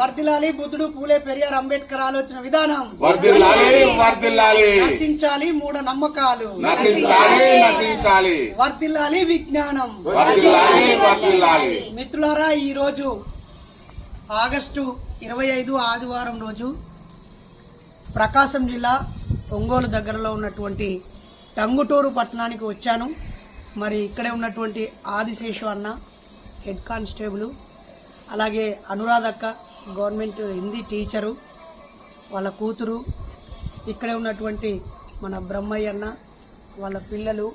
వర్దిలాలి బుద్ధుడు పూలే పెరియార్ అంబేద్కర్ ఆలోచన విధానం. వర్దిల్లాలి వర్దిల్లాలి నశించాలి మూఢ నమ్మకాలు. నశించాలి నశించాలి. వర్దిల్లాలి విజ్ఞానం. వర్దిల్లాలి వర్దిల్లాలి మిత్రులారా ఈ రోజు ఆగస్టు ఇరవై ఐదు ఆదివారం రోజు ప్రకాశం జిల్లా ఒంగోలు దగ్గరలో ఉన్నటువంటి టంగుటూరు పట్టణానికి వచ్చాను. మరి ఇక్కడే ఉన్నటువంటి ఆదిశేషు అన్న హెడ్ కానిస్టేబుల్ అలాగే అనురాధక్క గవర్నమెంట్ హిందీ టీచరు వాళ్ళ కూతురు ఇక్కడే ఉన్నటువంటి మన బ్రహ్మయ్య అన్న వాళ్ళ పిల్లలు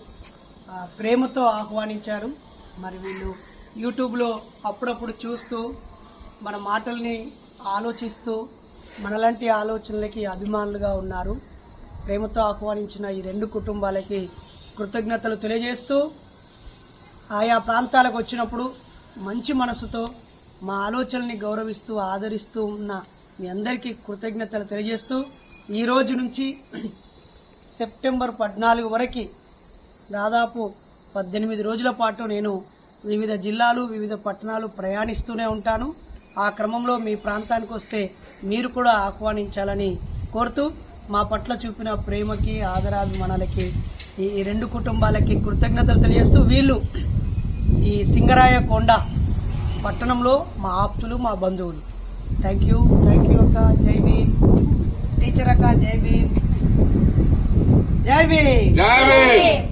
ప్రేమతో ఆహ్వానించారు. మరి వీళ్ళు యూట్యూబ్లో అప్పుడప్పుడు చూస్తూ మన మాటల్ని ఆలోచిస్తూ మనలాంటి ఆలోచనలకి అభిమానులుగా ఉన్నారు. ప్రేమతో ఆహ్వానించిన ఈ రెండు కుటుంబాలకి కృతజ్ఞతలు తెలియజేస్తూ ఆయా ప్రాంతాలకు వచ్చినప్పుడు మంచి మనసుతో మా ఆలోచనల్ని గౌరవిస్తూ ఆదరిస్తూ ఉన్న మీ అందరికీ కృతజ్ఞతలు తెలియజేస్తూ ఈ రోజు నుంచి సెప్టెంబర్ పద్నాలుగు వరకు దాదాపు పద్దెనిమిది రోజుల పాటు నేను వివిధ జిల్లాలు వివిధ పట్టణాలు ప్రయాణిస్తూనే ఉంటాను. ఆ క్రమంలో మీ ప్రాంతానికి వస్తే మీరు కూడా ఆహ్వానించాలని కోరుతూ మా పట్ల చూపిన ప్రేమకి ఆదరాభిమానాలకి ఈ ఈ రెండు కుటుంబాలకి కృతజ్ఞతలు తెలియజేస్తూ వీళ్ళు ఈ సింగరాయ కొండ పట్టణంలో మా ఆప్తులు మా బంధువులు. థ్యాంక్ యూ థ్యాంక్ యూ అక్క. జై భీమ్. టీచర్ అక్క జై భీమ్. జై భీమ్.